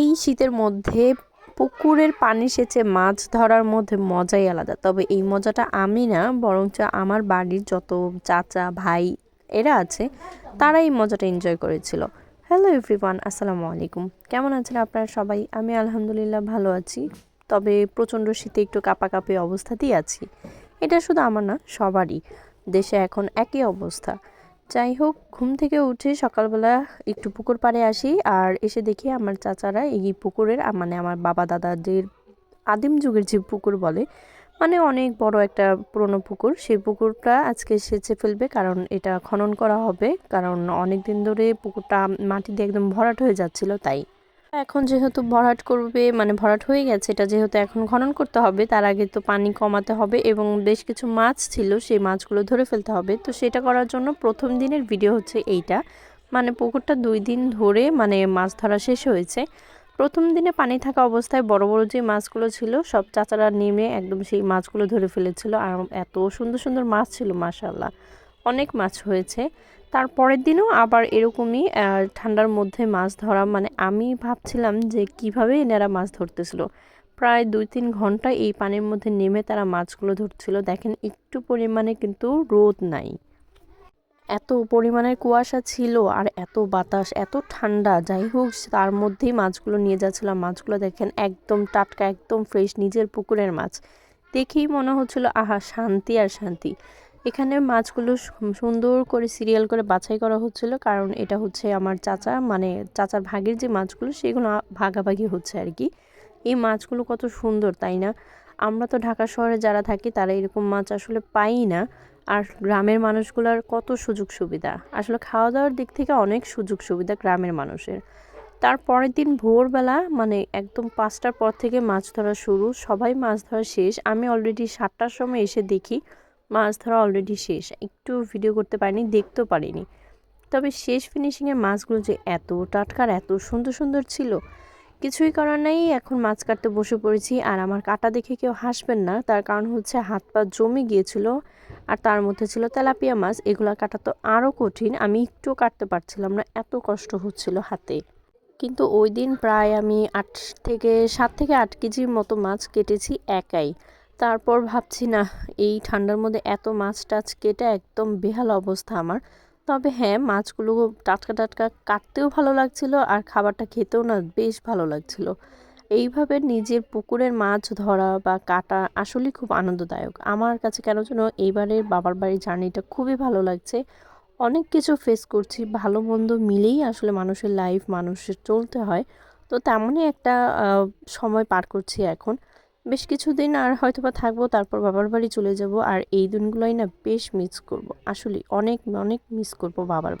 এই শীতের মধ্যে পুকুরের পানি সেচে মাছ ধরার মধ্যে মজাই আলাদা। তবে এই মজাটা আমি না, বরঞ্চ আমার বাড়ির যত চাচা, ভাই এরা আছে তারা এই মজাটা এনজয় করেছিল। হ্যালো এভরিওয়ান আসসালামু আলাইকুম। কেমন আছেন আপনারা সবাই? আমি আলহামদুলিল্লাহ ভালো আছি। তবে প্রচণ্ড শীতে একটু কাঁপাকাঁপি অবস্থাতেই আছি। এটা শুধু আমার না, সবারই। দেশে এখন একই অবস্থা। যাই হোক ঘুম থেকে উঠে সকালবেলা একটু পুকুর পাড়ে আসি আর এসে দেখি আমার চাচারা এই পুকুরের মানে আমার বাবা দাদাদের আদিম যুগের যে পুকুর বলে মানে অনেক বড় একটা পুরনো পুকুর। সেই পুকুরটা আজকে সেচে ফেলবে কারণ এটা খনন করা হবে, কারণ অনেক দিন ধরে পুকুরটা মাটি দিয়ে একদম ভরাট হয়ে যাচ্ছিল, তাই এখন যেহেতু ভরাট করবে মানে ভরাট হয়ে গেছে, এটা যেহেতু এখন খনন করতে হবে, তার আগে তো পানি কমাতে হবে এবং বেশ কিছু মাছ ছিল, সেই মাছগুলো ধরে ফেলতে হবে। তো সেটা করার জন্য প্রথম দিনের ভিডিও হচ্ছে এইটা। মানে পুকুরটা দুই দিন ধরে মানে মাছ ধরা শেষ হয়েছে। প্রথম দিনে পানি থাকা অবস্থায় বড় বড় যে মাছগুলো ছিল, সব চাচারা নেমে একদম সেই মাছগুলো ধরে ফেলেছিল। আর এত সুন্দর সুন্দর মাছ ছিল মাশাল্লাহ অনেক মাছ হয়েছে। তারপরের দিনও আবার এরকমই ঠান্ডার মধ্যে মাছ ধরা মানে আমি ভাবছিলাম যে কীভাবে এনারা মাছ ধরতেছিল। প্রায় দুই তিন ঘণ্টা এই পানির মধ্যে নেমে তারা মাছগুলো ধরছিল। দেখেন, একটু পরিমাণে কিন্তু রোদ নাই। এত পরিমাণের কুয়াশা ছিল আর এত বাতাস, এত ঠান্ডা। যাই হোক, তার মধ্যেই মাছগুলো নিয়ে যাচ্ছিলাম। মাছগুলো দেখেন, একদম টাটকা, একদম ফ্রেশ নিজের পুকুরের মাছ। দেখেই মনে হচ্ছিল, আহা, শান্তি আর শান্তি। এখানে মাছগুলো সুন্দর করে সিরিয়াল করে বাছাই করা হচ্ছিল, কারণ এটা হচ্ছে আমার চাচা মানে চাচার ভাগের যে মাছগুলো সেগুলো ভাগাভাগি হচ্ছে আর কি। এই মাছগুলো কত সুন্দর, তাই না? আমরা তো ঢাকা শহরে যারা থাকি তারা এরকম মাছ আসলে পাই না, আর গ্রামের মানুষগুলোর কত সুযোগ সুবিধা। আসলে খাওয়া দাওয়ার দিক থেকে অনেক সুযোগ সুবিধা গ্রামের মানুষের। তার পরের দিন ভোরবেলা মানে একদম পাঁচটার পর থেকে মাছ ধরা শুরু, সবাই মাছ ধরা শেষ। আমি অলরেডি সাতটার সময় এসে দেখি মাছ ধরা অলরেডি শেষ। একটু ভিডিও করতে পারিনি, দেখতেও পারিনি। তবে শেষ ফিনিশিংয়ে মাছগুলো যে এত টাটকার, এত সুন্দর সুন্দর ছিল, কিছুই করার নাই। এখন মাছ কাটতে বসে পড়েছি আর আমার কাটা দেখে কেউ হাসবেন না। তার কারণ হচ্ছে হাত পা জমে গিয়েছিল আর তার মধ্যে ছিল তেলাপিয়া মাছ। এগুলো কাটা তো আরও কঠিন। আমি একটুও কাটতে পারছিলাম না, এত কষ্ট হচ্ছিল হাতে। কিন্তু ওই দিন প্রায় আমি আট থেকে সাত থেকে আট কেজির মতো মাছ কেটেছি একাই। তারপর ভাবছি না এই ঠান্ডার মধ্যে এত মাছ টাছ কেটে একদম বেহাল অবস্থা আমার। তবে হ্যাঁ মাছগুলো টাটকা টাটকা কাটতেও ভালো লাগছিল আর খাবারটা খেতেও না বেশ ভালো লাগছিল। এইভাবে নিজের পুকুরের মাছ ধরা বা কাটা আসলেই খুব আনন্দদায়ক। আমার কাছে কেন যেন এইবারের বাবার বাড়ির জার্নিটা খুবই ভালো লাগছে। অনেক কিছু ফেস করছি, ভালো মন্দ মিলেই আসলে মানুষের লাইফ মানুষের চলতে হয়। তো তেমনই একটা সময় পার করছি এখন। বেশ কিছুদিন আর হয়তো বা থাকব, তারপর বাবার বাড়ি চলে যাব, আর এই দিনগুলোই না বেশ মিস করব। আসলে অনেক অনেক মিস করব বাবার